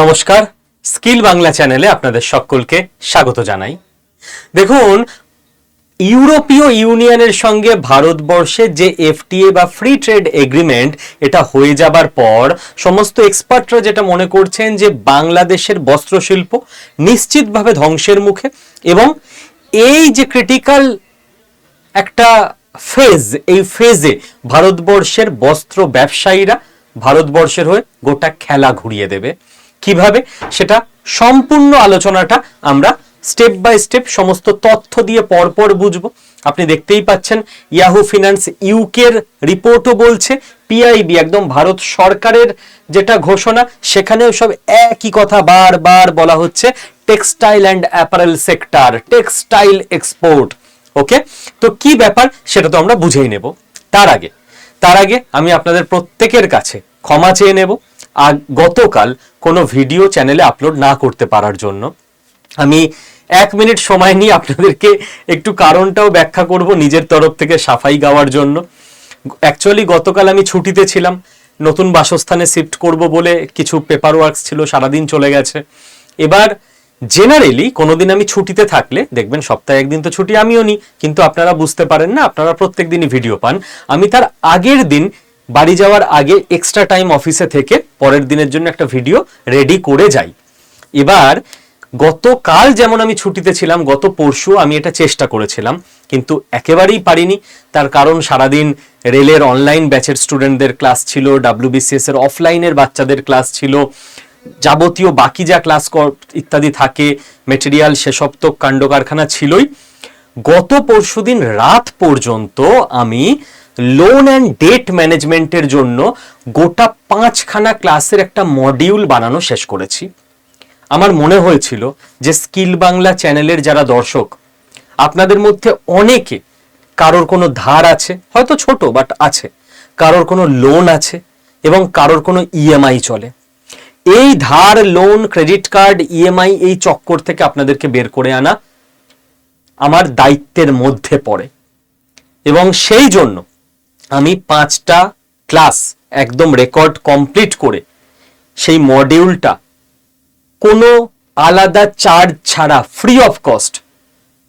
নমস্কার, স্কিল বাংলা চ্যানেলে আপনাদের সকলকে স্বাগত জানাই। দেখুন, ইউরোপীয় ইউনিয়নের সঙ্গে ভারতবর্ষের যে এফটিএ বা ফ্রি ট্রেড এগ্রিমেন্ট, এটা হয়ে যাবার পর সমস্ত এক্সপার্টরা যেটা মনে করছেন যে বাংলাদেশের বস্ত্রশিল্প নিশ্চিতভাবে ধ্বংসের মুখে এবং এই যে ক্রিটিক্যাল একটা ফেজ এই ফেজে ভারতবর্ষের বস্ত্র ব্যবসায়ীরা ভারতবর্ষের হয়ে গোটা খেলা ঘুরিয়ে দেবে। কীভাবে, সেটা সম্পূর্ণ আলোচনাটা আমরা স্টেপ বাই স্টেপ সমস্ত তথ্য দিয়ে পরপর বুঝব। আপনি দেখতেই পাচ্ছেন ইয়াহু ফিনান্স ইউকের রিপোর্টও বলছে পিআইবি একদম ভারত সরকারের যেটা ঘোষণা, সেখানেও সব একই কথা বারবার বলা হচ্ছে textile and apparel sector textile export okay তো কি ব্যাপার, সেটা তো আমরা বুঝেই নেব। তার আগে তার আগে আমি আপনাদের প্রত্যেকের কাছে ক্ষমা চেয়ে নেব। গতকাল কোনো ভিডিও চ্যানেলে আপলোড না করতে পারার জন্য। আমি এক মিনিট সময় নিয়ে আপনাদেরকে একটু কারণটাও ব্যাখ্যা করব নিজের তরফ থেকে সাফাই গাওয়ার জন্য। অ্যাকচুয়ালি গতকাল আমি ছুটিতে ছিলাম। নতুন বাসস্থানে শিফট করব বলে কিছু পেপার ওয়ার্কস ছিল, সারাদিন চলে গেছে। এবার জেনারেলি কোনোদিন আমি ছুটিতে থাকলে, দেখবেন সপ্তাহে একদিন তো ছুটি আমিও নিই কিন্তু আপনারা বুঝতে পারেন না, আপনারা প্রত্যেক দিনই ভিডিও পান। আমি তার আগের দিন বাড়ি যাওয়ার আগে এক্সট্রা টাইম অফিসে থেকে পরের দিনের জন্য একটা ভিডিও রেডি করে যাই। এবার গতকাল যেমন আমি ছুটিতে ছিলাম, গত পরশু আমি এটা চেষ্টা করেছিলাম, কিন্তু একেবারেই পারিনি। তার কারণ সারাদিন রেলের অনলাইন ব্যাচের স্টুডেন্টদের ক্লাস ছিল ডাব্লিউবিসিএস এর অফলাইনের বাচ্চাদের ক্লাস ছিল, যাবতীয় বাকি যা ক্লাস ইত্যাদি থাকে মেটেরিয়াল সেসব তো কাণ্ড কারখানা ছিলই। গত পরশুদিন রাত পর্যন্ত আমি লোন অ্যান্ড ডেট ম্যানেজমেন্টের জন্য গোটা পাঁচখানা ক্লাসের একটা মডিউল বানানো শেষ করেছি। আমার মনে হয়েছিল যে স্কিল বাংলা চ্যানেলের যারা দর্শক, আপনাদের মধ্যে অনেকে কারোর কোনো ধার আছে, হয়তো ছোট বাট আছে। কারোর কোনো লোন আছে এবং কারোর কোনো ইএমআই চলে। এই ধার লোন ক্রেডিট কার্ড ইএমআই এই চক্কর থেকে আপনাদেরকে বের করে আনা আমার দায়িত্বের মধ্যে পড়ে। এবং সেই জন্য আমি পাঁচটা ক্লাস একদম রেকর্ড কমপ্লিট করে সেই মডিউলটা কোনো আলাদা চার্জ ছাড়া free of cost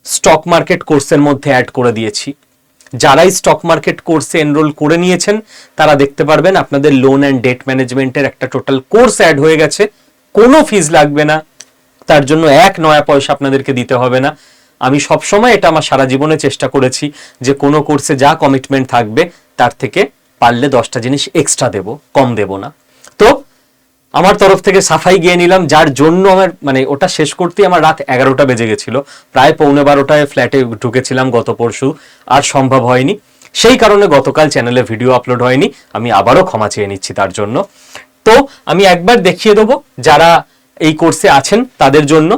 stock market কোর্সের মধ্যে অ্যাড করে দিয়েছি। যারাই স্টক মার্কেট কোর্সে এনরোল করে নিয়েছেন, তারা দেখতে পারবেন আপনাদের লোন অ্যান্ড ডেট ম্যানেজমেন্টের একটা টোটাল কোর্স অ্যাড হয়ে গেছে। কোনো ফিজ লাগবে না। তার জন্য এক নয়া পয়সা আপনাদেরকে দিতে হবে না। আমি সবসময় এটা আমার সারা জীবনে চেষ্টা করেছি যে কোনো কোর্সে যা কমিটমেন্ট থাকবে তার থেকে পারলে দশটা জিনিস এক্সট্রা দেব, কম দেব না। তো আমার তরফ থেকে সাফাই গিয়ে নিলাম, যার জন্য আমার মানে ওটা শেষ করতেই আমার রাত এগারোটা বেজে গেছিল। প্রায় পৌনে বারোটায় ফ্ল্যাটে ঢুকেছিলাম গত পরশু, আর সম্ভব হয়নি। সেই কারণে গতকাল চ্যানেলে ভিডিও আপলোড হয়নি, আমি আবারও ক্ষমা চেয়ে নিচ্ছি তার জন্য। তো আমি একবার দেখিয়ে দেবো, যারা এই কোর্সে আছেন তাদের জন্য।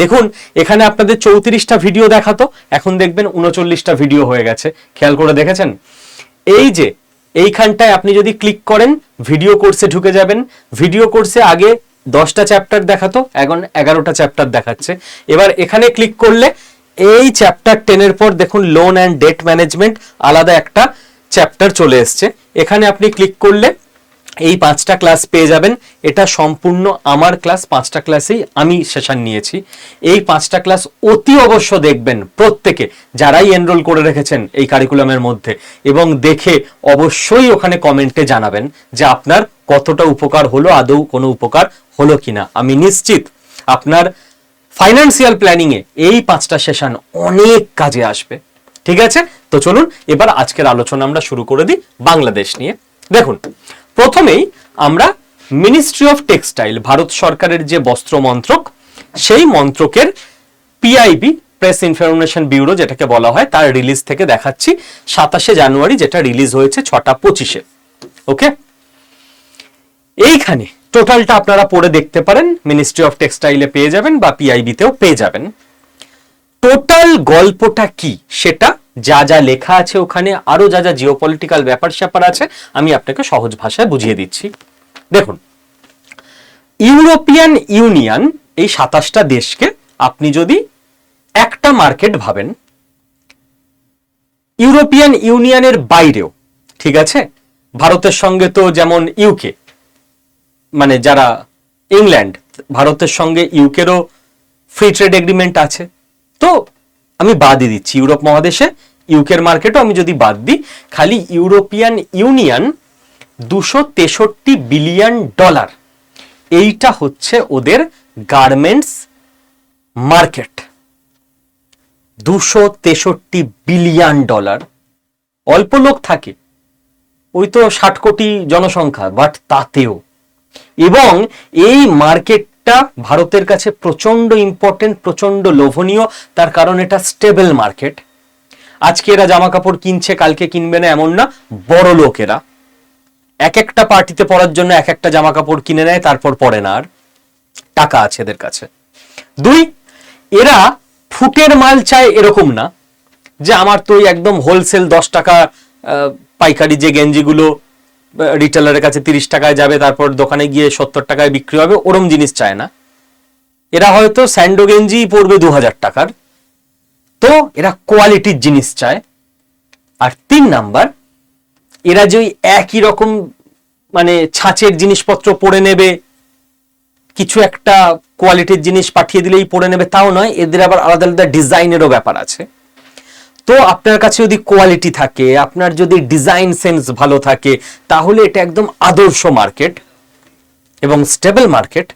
দেখুন, এখানে আপনাদের চৌত্রিশটা ভিডিও দেখাতো, এখন দেখবেন উনচল্লিশটা ভিডিও হয়ে গেছে। খেয়াল করে দেখেছেন? এই যে, এইখানটায় আপনি যদি ক্লিক করেন ভিডিও কোর্সে ঢুকে যাবেন। ভিডিও কোর্সে আগে দশটা চ্যাপ্টার দেখাতো, এখন এগারোটা চ্যাপ্টার দেখাচ্ছে। এবার এখানে ক্লিক করলে এই চ্যাপ্টার টেনের পর দেখুন লোন অ্যান্ড ডেট ম্যানেজমেন্ট আলাদা একটা চ্যাপ্টার চলে এসছে। এখানে আপনি ক্লিক করলে এই পাঁচটা ক্লাস পেয়ে যাবেন। এটা সম্পূর্ণ আমার ক্লাস পাঁচটা ক্লাসেই আমি সেশন নিয়েছি। এই পাঁচটা ক্লাস অতি অবশ্য দেখবেন প্রত্যেকে যারাই এনরোল করে রেখেছেন এই কারিকুলামের মধ্যে। এবং দেখে অবশ্যই ওখানে কমেন্টে জানাবেন যে আপনার কতটা উপকার হলো, আদৌ কোনো উপকার হলো কিনা। আমি নিশ্চিত আপনার ফাইন্যান্সিয়াল প্ল্যানিংয়ে এই পাঁচটা সেশন অনেক কাজে আসবে। ঠিক আছে? তো চলুন, এবার আজকের আলোচনা আমরা শুরু করে দিই বাংলাদেশ নিয়ে। দেখুন প্রথমেই আমরা মিনিস্ট্রি অফ টেক্সটাইল ভারত সরকারের যে বস্ত্র মন্ত্রক, সেই মন্ত্রকের পিআইবি প্রেস ইনফরমেশন ব্যুরো যেটাকে বলা হয়, তার রিলিজ থেকে দেখাচ্ছি সাতাশে জানুয়ারি, যেটা রিলিজ হয়েছে ছটা পঁচিশে। ওকে এইখানে টোটালটা আপনারা পড়ে দেখতে পারেন মিনিস্ট্রি অফ টেক্সটাইলে পেয়ে যাবেন বা পিআইবিতেও পেয়ে যাবেন। টোটাল গল্পটা কি? সেটা যা যা লেখা আছে ওখানে, আরও যা যা জিওপলিটিক্যাল ব্যাপার স্যাপার আছে, আমি আপনাকে সহজ ভাষায় বুঝিয়ে দিচ্ছি। দেখুন, ইউরোপিয়ান ইউনিয়ন এই সাতাশটা দেশকে আপনি যদি একটা মার্কেট ভাবেন, ইউরোপিয়ান ইউনিয়নের বাইরেও, ঠিক আছে? ভারতের সঙ্গে তো যেমন ইউকে মানে যারা ইংল্যান্ড, ভারতের সঙ্গে ইউকেরও ফ্রি ট্রেড এগ্রিমেন্ট আছে। তো আমি বাদই দিচ্ছি। ইউরোপ মহাদেশে, ইউকের মার্কেটও আমি যদি বাদ দিই, খালি ইউরোপিয়ান ইউনিয়ন দুশো তেষট্টি বিলিয়ন ডলার। এইটা হচ্ছে ওদের গার্মেন্টস মার্কেট। দুশো তেষট্টি বিলিয়ন ডলার। অল্প লোক থাকে। ওই তো ষাট কোটি জনসংখ্যা, বাট তাতেও। এবং এই মার্কেটটা ভারতের কাছে প্রচণ্ড ইম্পর্টেন্ট প্রচণ্ড লোভনীয়। তার কারণ এটা স্টেবল মার্কেট আজকে এরা জামা কাপড় কিনছে, কালকে কিনবে না, এমন না, বড় লোকেরা এক একটা পার্টিতে পরার জন্য এক একটা জামা কাপড় কিনে নেয়, তারপর পরে না আর। টাকা আছে এদের কাছে। দুই, এরা ফুটের মাল চায় এরকম না, যে আমার তো একদম হোলসেল দশ টাকা পাইকারি যে গেঞ্জিগুলো রিটেলারের কাছে তিরিশ টাকায় যাবে, তারপর দোকানে গিয়ে সত্তর টাকায় বিক্রি হবে, ওরম জিনিস চায় না। এরা হয়তো স্যান্ডো গেঞ্জি পড়বে দু হাজার টাকার। তো এরা কোয়ালিটির জিনিস চায়। আর তিন নাম্বার, এরা যে একই রকম মানে ছাঁচের জিনিসপত্র পরে নেবে, কিছু একটা কোয়ালিটির জিনিস পাঠিয়ে দিলেই পরে নেবে, তাও নয়, এদের আবার আলাদা আলাদা ডিজাইনেরও ব্যাপার আছে। তো আপনার কাছে যদি কোয়ালিটি থাকে, আপনার যদি ডিজাইন সেন্স ভালো থাকে, তাহলে এটা একদম আদর্শ মার্কেট এবং স্টেবল মার্কেট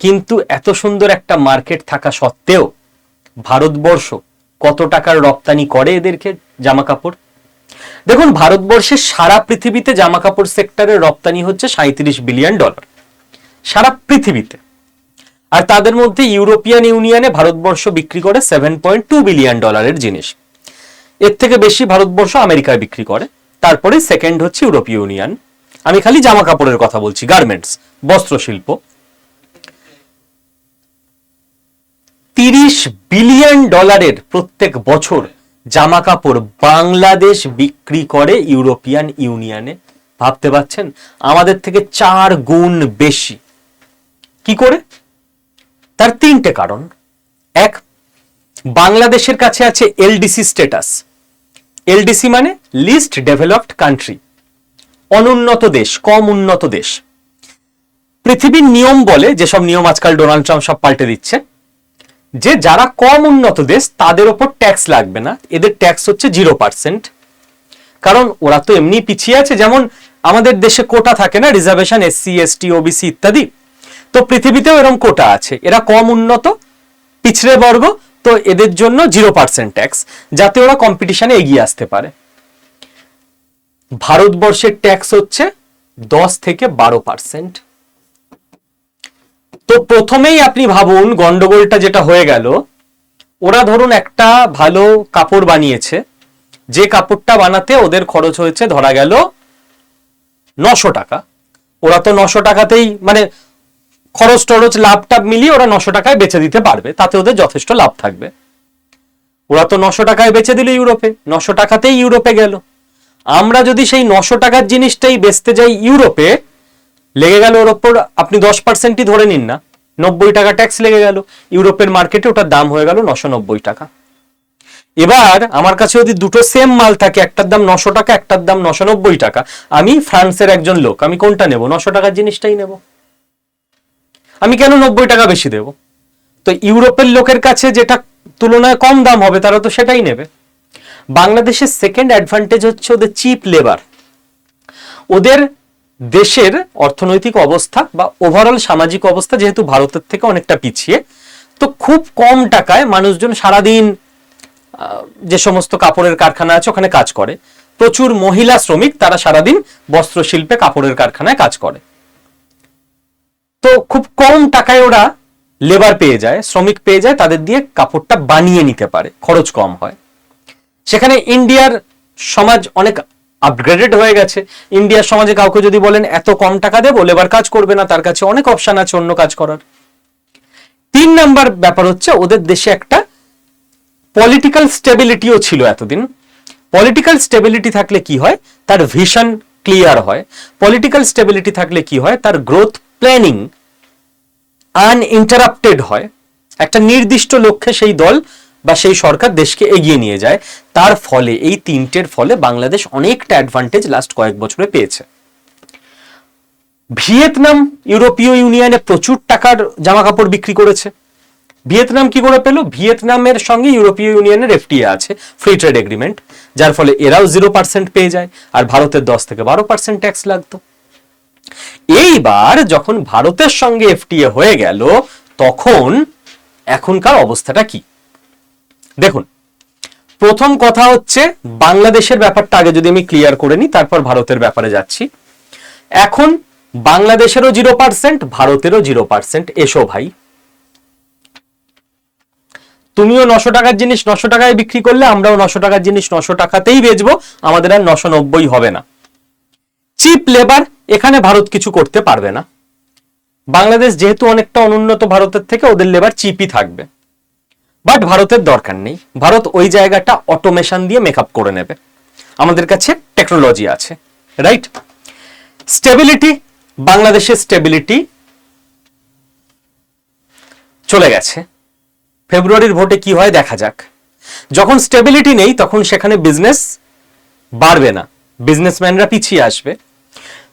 কিন্তু এত সুন্দর একটা মার্কেট থাকা সত্ত্বেও ভারতবর্ষ কত টাকার রপ্তানি করে এদেরকে জামা কাপড় দেখুন, ভারতবর্ষের সারা পৃথিবীতে জামা কাপড় সেক্টরের রপ্তানি হচ্ছে সাঁত্রিশ বিলিয়ন ডলার সারা পৃথিবীতে। আর তাদের মধ্যে ইউরোপিয়ান ইউনিয়নে ভারতবর্ষ বিক্রি করে সেভেন পয়েন্ট টু বিলিয়ন ডলারের জিনিস। এর থেকে বেশি ভারতবর্ষ আমেরিকায় বিক্রি করে। তারপরে সেকেন্ড হচ্ছে ইউরোপীয় ইউনিয়ন। আমি খালি জামা কাপড়ের কথা বলছি গার্মেন্টস বস্ত্র শিল্প তিরিশ বিলিয়ন ডলারের প্রত্যেক বছর জামা কাপড় বাংলাদেশ বিক্রি করে ইউরোপিয়ান ইউনিয়নে। ভাবতে পাচ্ছেন আমাদের থেকে চার গুণ বেশি। কি করে? তার তিনটে কারণ। এক, বাংলাদেশের কাছে আছে এলডিসি স্ট্যাটাস এলডিসি মানে লিস্ট ডেভেলপড কান্ট্রি অনুন্নত দেশ, কম উন্নত দেশ। পৃথিবীর নিয়ম বলে যেসব নিয়ম আজকাল ডোনাল্ড ট্রাম্প সব পাল্টে দিচ্ছে, যে যারা কম উন্নত দেশ, তাদের ওপর ট্যাক্স লাগবে না। এদের ট্যাক্স হচ্ছে জিরো পার্সেন্ট কারণ ওরা তো এমনি পিছিয়ে আছে, যেমন আমাদের দেশে কোটা থাকে না রিজার্ভেশন এসসি এসটি ওবিসি ইত্যাদি। তো পৃথিবীতেও এরকম কোটা আছে। এরা কম উন্নত, পিছড়ে বর্গ তো এদের জন্য জিরো পার্সেন্ট ট্যাক্স, যাতে ওরা কম্পিটিশনে এগিয়ে আসতে পারে। ভারতবর্ষের ট্যাক্স হচ্ছে দশ থেকে বারো পার্সেন্ট। তো প্রথমেই আপনি ভাবুন, গন্ডগোলটা যেটা হয়ে গেল, ওরা ধরুন একটা ভালো কাপড় বানিয়েছে, যে কাপড়টা বানাতে ওদের খরচ হয়েছে ধরা গেল নশো টাকা। ওরা তো নশো টাকাতেই মানে খরচ টরচ লাভ টাভ মিলিয়ে ওরা নশো টাকায় বেচে দিতে পারবে, তাতে ওদের যথেষ্ট লাভ থাকবে। ওরা তো নশো টাকায় বেচে দিল ইউরোপে, নশো টাকাতেই ইউরোপে গেল। আমরা যদি সেই নশো টাকার জিনিসটাই বেচতে যাই ইউরোপে, লেগে গেল ওর ওপর, আপনি দশ পার্সেন্টই ধরে নিন না, নব্বই টাকা ট্যাক্স লেগে গেল, ইউরোপের মার্কেটে ওটার দাম হয়ে গেল নশো নব্বই টাকা। এবার আমার কাছে যদি দুটো সেম মাল থাকে, একটার দাম নশো টাকা, একটার দাম নশো নব্বই টাকা, আমি ফ্রান্সের একজন লোক, আমি কোনটা নেব? নশো টাকার জিনিসটাই নেব। আমি কেন নব্বই টাকা বেশি দেব? তো ইউরোপের লোকের কাছে যেটা তুলনায় কম দাম হবে, তারা তো সেটাই নেবে। বাংলাদেশের সেকেন্ড অ্যাডভান্টেজ হচ্ছে ওদের চিপ লেবার ওদের দেশের অর্থনৈতিক অবস্থা বা ওভারঅল সামাজিক অবস্থা যেহেতু ভারতের থেকে অনেকটা পিছিয়ে, তো খুব কম টাকায় মানুষজন সারাদিন যে সমস্ত কাপড়ের কারখানা আছে ওখানে কাজ করে। প্রচুর মহিলা শ্রমিক তারা সারাদিন বস্ত্র শিল্পে কাপড়ের কারখানায় কাজ করে। তো খুব কম টাকায় ওরা লেবার পেয়ে যায়, শ্রমিক পেয়ে যায়, তাদের দিয়ে কাপড়টা বানিয়ে নিতে পারে, খরচ কম হয়। সেখানে ইন্ডিয়ার সমাজ অনেক আপগ্রেডেড হয়ে গেছে। ইন্ডিয়ার সমাজে কাউকে যদি বলেন, এত কম টাকা দেবো লেবার কাজ করবে না, তার কাছে অনেক অপশন আছে অন্য কাজ করার। তিন নাম্বার ব্যাপার হচ্ছে, ওদের দেশে একটা পলিটিক্যাল স্টেবিলিটিও ছিল এতদিন। পলিটিক্যাল স্টেবিলিটি থাকলে কি হয়? তার ভিশন ক্লিয়ার হয়। পলিটিক্যাল স্টেবিলিটি থাকলে কি হয়? তার গ্রোথ প্ল্যানিং আনইন্টারাপ্টেড হয়। একটা নির্দিষ্ট লক্ষ্যে সেই দল বা সেই সরকার দেশকে এগিয়ে নিয়ে যায়। তার ফলে, এই তিনটের ফলে বাংলাদেশ অনেকটা অ্যাডভান্টেজ লাস্ট কয়েক বছরে পেয়েছে। ভিয়েতনাম ইউরোপীয় ইউনিয়নে প্রচুর টাকার জামা কাপড় বিক্রি করেছে। ভিয়েতনাম কি করে পেল? ভিয়েতনামের সঙ্গে ইউরোপীয় ইউনিয়নের এফটিএ আছে ফ্রি ট্রেড এগ্রিমেন্ট যার ফলে এরাও জিরো পার্সেন্ট পেয়ে যায়, আর ভারতের দশ থেকে বারো পার্সেন্ট ট্যাক্স লাগতো। এইবার যখন ভারতের সঙ্গে এফটিএ হয়ে গেল, তখন এখনকার অবস্থাটা কি? দেখুন, প্রথম কথা হচ্ছে বাংলাদেশের ব্যাপারটা আগে যদি আমি ক্লিয়ার করে নিই, তারপর ভারতের ব্যাপারে যাচ্ছি। এখন বাংলাদেশেরও জিরো পার্সেন্ট ভারতেরও জিরো পার্সেন্ট এসো ভাই। তুমিও নশো টাকার জিনিস নশো টাকায় বিক্রি করলে, আমরাও নশো টাকার জিনিস নশো টাকাতেই বেচবো, আমাদের আর নশো নব্বই হবে না। চিপ লেবার এখানে ভারত কিছু করতে পারবে না। বাংলাদেশ যেহেতু অনেকটা অনুন্নত ভারতের থেকে ওদের লেবার চিপই থাকবে। বাট ভারতের দরকার নেই। ভারত ওই জায়গাটা অটোমেশন দিয়ে মেকআপ করে নেবে। আমাদের কাছে টেকনোলজি আছে রাইট স্টেবিলিটি বাংলাদেশের স্টেবিলিটি চলে গেছে। ফেব্রুয়ারির ভোটে কি হয় দেখা যাক। যখন স্টেবিলিটি নেই, তখন সেখানে বিজনেস বাড়বে না। বিজনেসম্যানরা পিছিয়ে আসবে।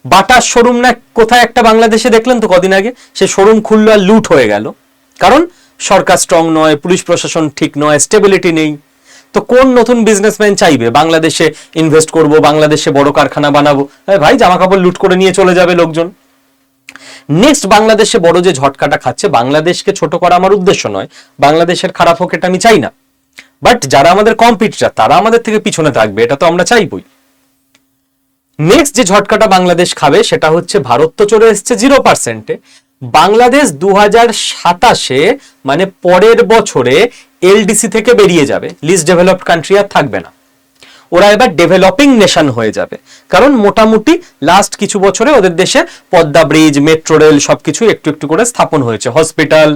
বাটার শোরুম না কোথায় একটা বাংলাদেশে দেখলেন তো কদিন আগে? সে শোরুম খুললো আর লুট হয়ে গেল। কারণ সরকার স্ট্রং নয়, পুলিশ প্রশাসন ঠিক নয় স্টেবিলিটি নেই। তো কোন নতুন বিজনেসম্যান চাইবে? বাংলাদেশে ইনভেস্ট করব, বাংলাদেশে বড় কারখানা বানাবো। ভাই জামা কাপড় লুট করে নিয়ে চলে যাবে লোকজন। নেক্সট বাংলাদেশে বড় যে ঝটকাটা খাচ্ছে, বাংলাদেশকে ছোট করা আমার উদ্দেশ্য নয়। বাংলাদেশের খারাপ হোক, এটা আমি চাই না। বাট যারা আমাদের কম্পিটিটার তারা আমাদের থেকে পিছনে থাকবে, এটা তো আমরা চাইবই। নেক্সট যে ঝটকাটা বাংলাদেশ খাবে, সেটা হচ্ছে ভারত তো চলে এসছে জিরো পার্সেন্টে বাংলাদেশ দু সাতাশে মানে পরের বছরে এলডিসি থেকে বেরিয়ে যাবে। লিস্ট ডেভেলপড কান্ট্রি আর থাকবে না। ওরা এবার ডেভেলপিং নেশন হয়ে যাবে। কারণ মোটামুটি লাস্ট কিছু বছরে ওদের দেশে পদ্মা ব্রিজ মেট্রো রেল সবকিছু একটু একটু করে স্থাপন হয়েছে। হসপিটাল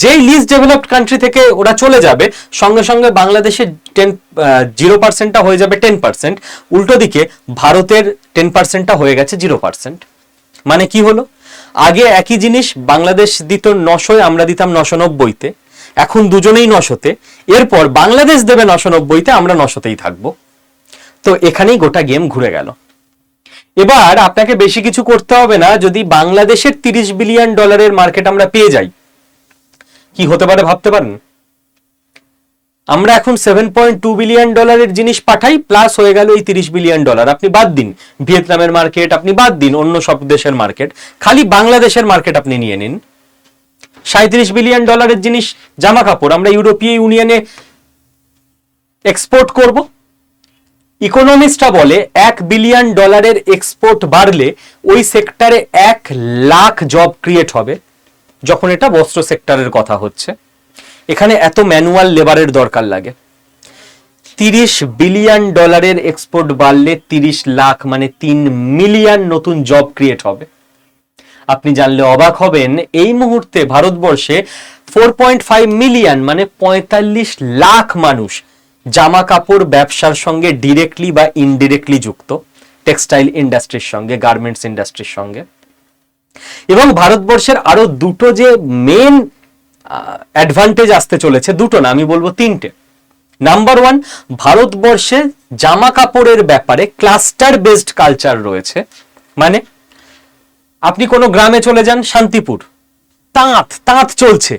যেই লিস্ট ডেভেলপড কান্ট্রি থেকে ওরা চলে যাবে, সঙ্গে সঙ্গে বাংলাদেশের টেন জিরো পার্সেন্টটা হয়ে যাবে টেন পার্সেন্ট উল্টো দিকে ভারতের টেন পার্সেন্টটা হয়ে গেছে জিরো পার্সেন্ট মানে কি হলো? আগে একই জিনিস, বাংলাদেশ দিত নশোয় আমরা দিতাম নশো নব্বইতে এখন দুজনেই নশোতে। এরপর বাংলাদেশ দেবে নশো নব্বইতে আমরা নশোতেই থাকব। তো এখানেই গোটা গেম ঘুরে গেল। এবার আপনাকে বেশি কিছু করতে হবে না, যদি বাংলাদেশের তিরিশ বিলিয়ন ডলারের মার্কেট আমরা পেয়ে যাই। কি হতে পারে ভাবতে পারেন? আমরা এখন সেভেন পয়েন্ট টু বিলিয়ন ডলারের জিনিস পাঠাই প্লাস হয়ে গেল এই তিরিশ বিলিয়ন ডলার আপনি বাদ দিন। ভিয়েতনামের মার্কেট আপনি বাদ দিন, অন্য সব দেশের মার্কেট খালি বাংলাদেশের মার্কেট আপনি নিয়ে নিন। সাঁত্রিশ বিলিয়ন ডলারের জিনিস জামা কাপড় আমরা ইউরোপীয় ইউনিয়নে এক্সপোর্ট করব। ইকোনমিস্টরা বলে এক বিলিয়ন ডলারের এক্সপোর্ট বাড়লে ওই সেক্টরে এক লাখ জব ক্রিয়েট হবে। যখন এটা বস্ত্র সেক্টরের কথা হচ্ছে, এখানে এত ম্যানুয়াল লেবারের দরকার লাগে। তিরিশ বিলিয়ন ডলারের এক্সপোর্ট বাড়লে তিরিশ লাখ মানে তিন মিলিয়ন নতুন জব ক্রিয়েট হবে। আপনি জানলে অবাক হবেন, এই মুহূর্তে ভারতবর্ষে ফোর পয়েন্ট ফাইভ মিলিয়ন মানে পঁয়তাল্লিশ লাখ মানুষ জামা কাপড় ব্যবসার সঙ্গে ডিরেক্টলি বা ইনডিরেক্টলি যুক্ত টেক্সটাইল ইন্ডাস্ট্রির সঙ্গে গার্মেন্টস ইন্ডাস্ট্রির সঙ্গে। এবং ভারতবর্ষের আরও দুটো যে মেন অ্যাডভান্টেজ আসতে চলেছে, দুটো না, আমি বলব তিনটে। নাম্বার ওয়ান ভারতবর্ষে জামা কাপড়ের ব্যাপারে ক্লাস্টার বেসড কালচার রয়েছে। মানে আপনি কোনো গ্রামে চলে যান, শান্তিপুর, তাঁত তাঁত চলছে।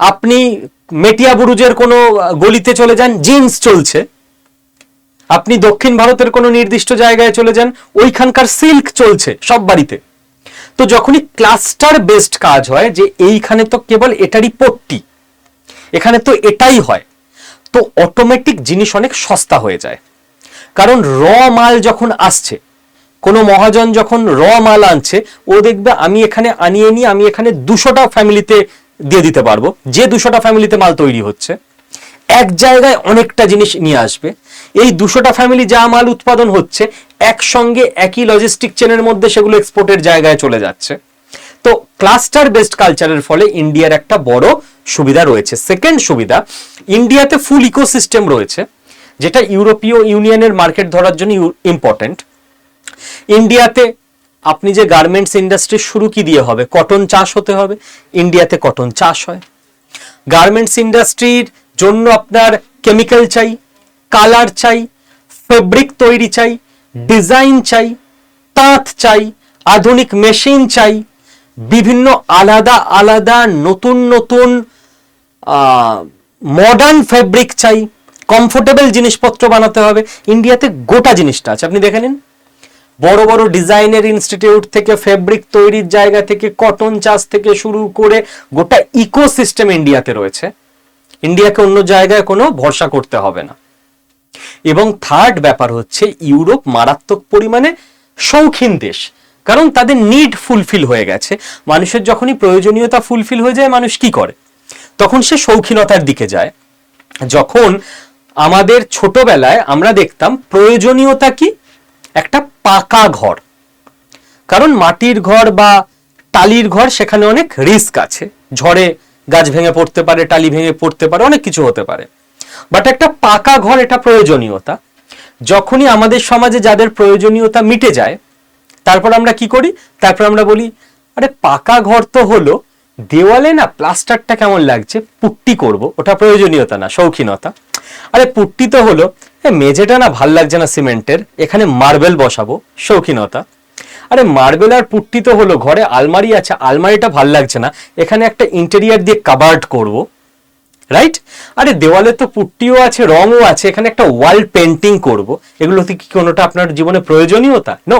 আপনি মেটিয়া বুরুজের কোনো গলিতে চলে যান জিন্স চলছে। আপনি দক্ষিণ ভারতের কোনো নির্দিষ্ট জায়গায় চলে যান, ওইখানকার সিল্ক চলছে সব বাড়িতে। তো যখনই ক্লাস্টার বেসড কাজ হয় যে এইখানে তো কেবল এটারই পট্টি, এখানে তো এটাই হয়, তো অটোমেটিক জিনিস অনেক সস্তা হয়ে যায়। কারণ র মাল যখন আসছে, কোনো মহাজন যখন র মাল আনছে, ও দেখবে আমি এখানে আনিয়ে নিয়ে আমি এখানে দুশোটা ফ্যামিলিতে দিয়ে দিতে পারব। যে দুশোটা ফ্যামিলিতে মাল তৈরি হচ্ছে, এক জায়গায় অনেকটা জিনিস নিয়ে আসবে। এই দুশোটা ফ্যামিলি যা মাল উৎপাদন হচ্ছে, একসঙ্গে একই লজিস্টিক চেনের মধ্যে সেগুলো এক্সপোর্টের জায়গায় চলে যাচ্ছে। তো ক্লাস্টার বেসড কালচারের ফলে ইন্ডিয়ার একটা বড় সুবিধা রয়েছে। সেকেন্ড সুবিধা ইন্ডিয়াতে ফুল ইকোসিস্টেম রয়েছে, যেটা ইউরোপীয় ইউনিয়নের মার্কেট ধরার জন্য ইম্পর্টেন্ট ইন্ডিয়াতে আপনি যে গার্মেন্টস ইন্ডাস্ট্রি শুরু কি দিয়ে হবে? কটন চাষ হতে হবে। ইন্ডিয়াতে কটন চাষ হয়। গার্মেন্টস ইন্ডাস্ট্রির জন্য আপনার কেমিক্যাল চাই। কালার চাই ফেব্রিক তৈরি চাই ডিজাইন চাই, তাঁত চাই, আধুনিক মেশিন চাই, বিভিন্ন আলাদা আলাদা নতুন নতুন মডার্ন ফেব্রিক চাই কমফোর্টেবল জিনিসপত্র বানাতে হবে। ইন্ডিয়াতে গোটা জিনিসটা আছে, আপনি দেখে নিন। বড় বড় ডিজাইনের ইনস্টিটিউট থেকে ফেব্রিক তৈরির জায়গা থেকে কটন চাষ থেকে শুরু করে গোটা ইকোসিস্টেম ইন্ডিয়াতে রয়েছে। ইন্ডিয়াকে অন্য জায়গায় কোনো ভরসা করতে হবে না। এবং থার্ড ব্যাপার হচ্ছে ইউরোপ মারাত্মক পরিমাণে শৌখিন দেশ। কারণ তাদের নিড ফুলফিল হয়ে গেছে। মানুষের যখনই প্রয়োজনীয়তা ফুলফিল হয়ে যায়, মানুষ কি করে? তখন সে শৌখিনতার দিকে যায়। যখন আমাদের ছোটবেলায় আমরা দেখতাম, প্রয়োজনীয়তা কি? একটা পাকা ঘর। কারণ মাটির ঘর বা টালির ঘর সেখানে অনেক রিস্ক আছে। ঝড়ে গাছ ভেঙে পড়তে পারে, টালি ভেঙে পড়তে পারে, অনেক কিছু হতে পারে। বাট একটা পাকা ঘর এটা প্রয়োজনীয়তা। যখনই আমাদের সমাজে যাদের প্রয়োজনীয়তা মিটে যায়, তারপর আমরা কি করি? তারপর আমরা বলি, আরে, পাকা ঘর তো হলো, দেওয়ালে না প্লাস্টারটা কেমন লাগছে? পুট্টি করব। ওটা প্রয়োজনীয়তা না, শৌখিনতা। আরে, পুট্টি তো হলো মেঝেটা না ভালো লাগছে না সিমেন্টের, এখানে মার্বেল বসাবো। শৌখিনতা। আরে, মার্বেল আর পুট্টি তো হলো, ঘরে আলমারি আছে, আলমারিটা ভালো লাগছে না, এখানে একটা ইন্টেরিয়ার দিয়ে কাবার্ড করব। রাইট আরে দেওয়ালে তো পুট্টিও আছে, রঙও আছে, এখানে একটা ওয়াল পেন্টিং করব। এগুলো কি কোনোটা আপনার জীবনে প্রয়োজনীয়তা? নো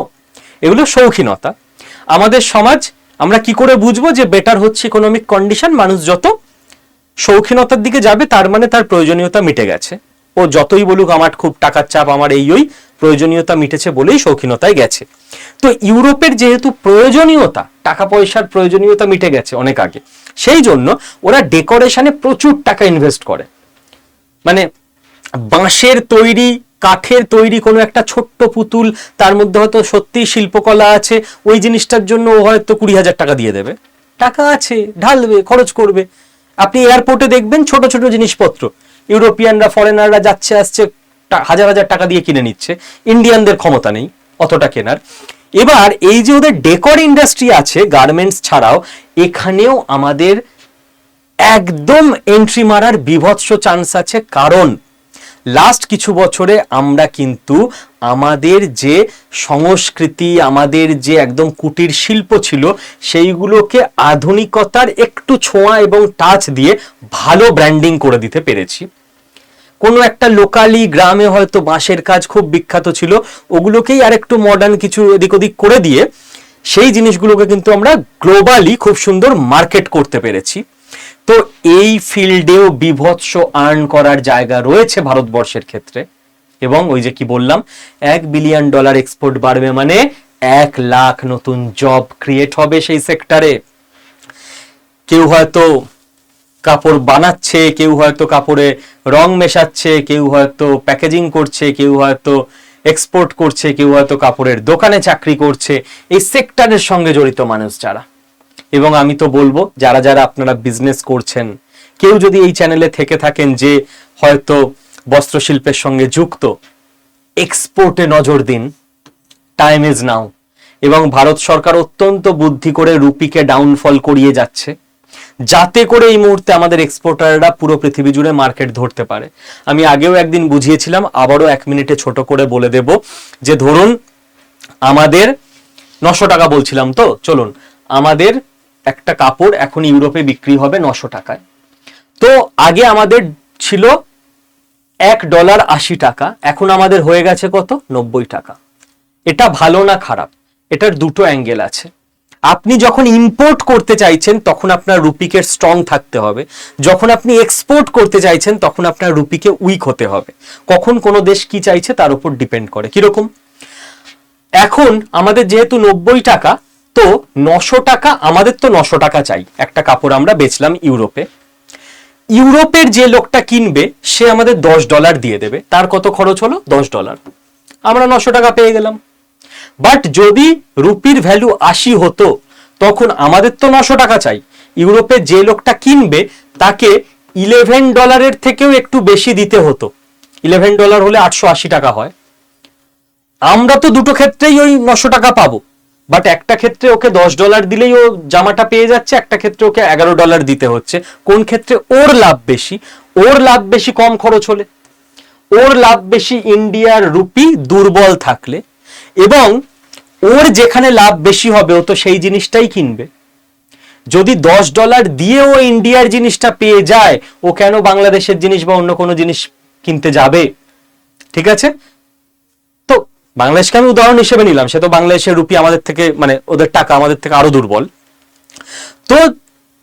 এগুলো শৌখিনতা। আমাদের সমাজ, আমরা কি করে বুঝব যে বেটার হচ্ছে ইকোনমিক কন্ডিশন মানুষ যত শৌখিনতার দিকে যাবে, তার মানে তার প্রয়োজনীয়তা মিটে গেছে। ও যতই বলুক, আমার খুব টাকার চাপ, আমার এই ওই। প্রয়োজনীয়তা মিটেছে বলেই শৌখিনতায় গেছে। তো ইউরোপের যেহেতু প্রয়োজনীয়তা টাকা পয়সার প্রয়োজনীয়তা মিটে গেছে অনেক আগে, সেই জন্য ওরা ডেকোরেশনে প্রচুর টাকা ইনভেস্ট করে। মানে বাঁশের তৈরি, কাঠের তৈরি কোনো একটা ছোট্ট পুতুল, তার মধ্যে হয়তো সত্যিই শিল্পকলা আছে, ওই জিনিসটার জন্য ও হয়তো কুড়ি হাজার টাকা দিয়ে দেবে। টাকা আছে, ঢালবে, খরচ করবে। আপনি এয়ারপোর্টে দেখবেন ছোট ছোট জিনিসপত্র। ইউরোপিয়ানরা ফরেনাররা যাচ্ছে, আসছে হাজার হাজার টাকা দিয়ে কিনে নিচ্ছে। ইন্ডিয়ানদের ক্ষমতা নেই, অতটা কেনার। এবার এই যে ওদের ডেকর ইন্ডাস্ট্রি আছে গার্মেন্টস ছাড়াও, এখানেও আমাদের একদম এন্ট্রি মারার বিভৎস চান্স আছে। কারণ লাস্ট কিছু বছরে আমরা কিন্তু আমাদের যে সংস্কৃতি, আমাদের যে একদম কুটির শিল্প ছিল, সেইগুলোকে আধুনিকতার একটু ছোঁয়া এবং টাচ দিয়ে ভালো ব্র্যান্ডিং করে দিতে পেরেছি। কোনো একটা লোকালি গ্রামে হয়তো বাঁশের কাজ খুব বিখ্যাত ছিল, ওগুলোকেই আর একটু মডার্ন কিছু এদিক ওদিক করে দিয়ে সেই জিনিসগুলোকে কিন্তু আমরা গ্লোবালি খুব সুন্দর মার্কেট করতে পেরেছি। তো এই ফিল্ডেও বিভৎস আর্ন করার জায়গা রয়েছে ভারতবর্ষের ক্ষেত্রে এবং ওই যে কি বললাম, এক বিলিয়ন ডলার এক্সপোর্ট বাড়বে মানে এক লাখ নতুন জব ক্রিয়েট হবে সেই সেক্টরে কেউ হয়তো কাপড় বানাচ্ছে, কেউ হয়তো কাপড়ে রং মেশাচ্ছে, কেউ হয়তো প্যাকেজিং করছে, কেউ হয়তো এক্সপোর্ট করছে, কেউ হয়তো কাপড়ের দোকানে চাকরি করছে। এই সেক্টরের সঙ্গে জড়িত মানুষ যারা। এবং আমি তো বলব, যারা যারা আপনারা বিজনেস করছেন, কেউ যদি এই চ্যানেলে থেকে থাকেন যে হয়তো বস্ত্রশিল্পের সঙ্গে যুক্ত এক্সপোর্টে নজর দিন। টাইম ইজ নাও এবং ভারত সরকার অত্যন্ত বুদ্ধি করে রুপিকে ডাউনফল করিয়ে যাচ্ছে। যাতে করে এই মুহূর্তে আমাদের এক্সপোর্টাররা পুরো পৃথিবী জুড়ে মার্কেট ধরতে পারে। আমি আগেও একদিন বুঝিয়েছিলাম, আবারও এক মিনিটে ছোট করে বলে দেব যে ধরুন আমাদের নশো টাকা বলছিলাম তো, চলুন, আমাদের একটা কাপড় এখন ইউরোপে বিক্রি হবে নশো টাকায়। তো আগে আমাদের ছিল এক ডলার আশি টাকা, এখন আমাদের হয়ে গেছে কত? নব্বই টাকা। এটা ভালো না খারাপ? এটার দুটো অ্যাঙ্গেল আছে। আপনি যখন ইম্পোর্ট করতে চাইছেন, তখন আপনার রুপিকে স্ট্রং থাকতে হবে। যখন আপনি এক্সপোর্ট করতে চাইছেন, তখন আপনার রুপিকে উইক হতে হবে। কখন কোনো দেশ কি চাইছে, তার উপর ডিপেন্ড করে। কীরকম? এখন আমাদের যেহেতু নব্বই টাকা, তো নশো টাকা, আমাদের তো নশো টাকা চাই। একটা কাপড় আমরা বেচলাম ইউরোপে। ইউরোপের যে লোকটা কিনবে, সে আমাদের দশ ডলার দিয়ে দেবে। তার কত খরচ হলো? দশ ডলার আমরা নশো টাকা পেয়ে গেলাম। বাট যদি রুপির ভ্যালু আশি হতো, তখন আমাদের তো নশো টাকা চাই। ইউরোপে যে লোকটা কিনবে, তাকে ইলেভেন ডলারের থেকেও একটু বেশি দিতে হতো। ইলেভেন ডলার হলে আটশো আশি টাকা হয়। আমরা তো দুটো ক্ষেত্রেই ওই নশো টাকা পাবো। বাট একটা ক্ষেত্রে ওকে দশ ডলার দিলেই ও জামাটা পেয়ে যাচ্ছে, একটা ক্ষেত্রে ওকে এগারো ডলার দিতে হচ্ছে। কোন ক্ষেত্রে ওর লাভ বেশি? ওর লাভ বেশি কম খরচ হলে। ওর লাভ বেশি ইন্ডিয়ার রুপি দুর্বল থাকলে এবং ওর যেখানে লাভ বেশি হবে, ও তো সেই জিনিসটাই কিনবে। যদি দশ ডলার দিয়ে ও ইন্ডিয়ার জিনিসটা পেয়ে যায়, ও কেন বাংলাদেশের জিনিস বা অন্য কোনো জিনিস কিনতে যাবে? ঠিক আছে? তো বাংলাদেশকে আমি উদাহরণ হিসেবে নিলাম, সে তো বাংলাদেশের রুপি আমাদের থেকে মানে ওদের টাকা আমাদের থেকে আরও দুর্বল। তো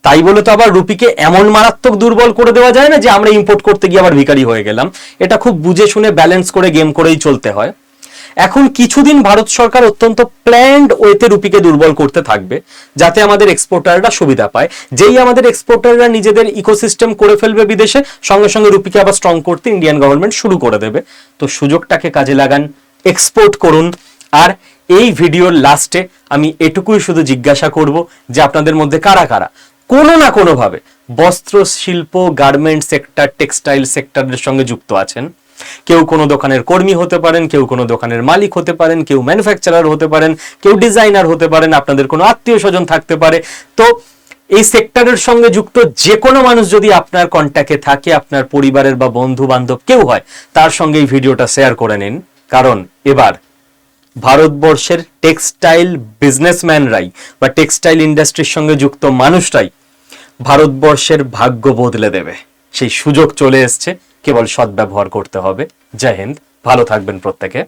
তাই বলে তো আবার রুপিকে এমন মারাত্মক দুর্বল করে দেওয়া যায় না যে আমরা ইম্পোর্ট করতে গিয়ে আবার ভিখারি হয়ে গেলাম। এটা খুব বুঝে শুনে ব্যালেন্স করে গেম করেই চলতে হয়। এখন কিছুদিন ভারত সরকার অত্যন্ত প্ল্যান্ড ওয়েতে রুপিকে দুর্বল করতে থাকবে, যাতে আমাদের এক্সপোর্টাররা সুবিধা পায়। যেই আমাদের এক্সপোর্টাররা নিজেদের ইকোসিস্টেম করে ফেলবে বিদেশে, সঙ্গে সঙ্গে রুপিকে আবার স্ট্রং করতে ইন্ডিয়ান গভর্নমেন্ট শুরু করে দেবে। তো সুযোগটাকে কাজে লাগান এক্সপোর্ট করুন। আর এই ভিডিওর লাস্টে আমি এটুকুই শুধু জিজ্ঞাসা করব যে আপনাদের মধ্যে কারা কারা? কোনো না কোনোভাবে বস্ত্র শিল্প গার্মেন্ট সেক্টর টেক্সটাইল সেক্টরের সঙ্গে যুক্ত আছেন। কেউ কোনো দোকানের কর্মী হতে পারেন, কেউ কোনো দোকানের মালিক হতে পারেন, কেউ ম্যানুফ্যাকচারার হতে পারেন, কেউ ডিজাইনার হতে পারেন, আপনাদের কোনো আত্মীয় স্বজন থাকতে পারে। তো এই সেক্টরের সঙ্গে যুক্ত যে কোনো মানুষ যদি আপনার কন্ট্যাক্টে থাকে, আপনার পরিবারের বা বন্ধু বান্ধব কেউ হয়, তার সঙ্গে এই ভিডিওটা শেয়ার করে নিন। কারণ এবার ভারতবর্ষের টেক্সটাইল বিজনেসম্যানরাই বা টেক্সটাইল ইন্ডাস্ট্রির সঙ্গে যুক্ত মানুষরাই ভারতবর্ষের ভাগ্য বদলে দেবে। সেই সুযোগ চলে এসছে। কেবল সদ্ব্যবহার করতে হবে। জয় হিন্দ ভালো থাকবেন প্রত্যেকে।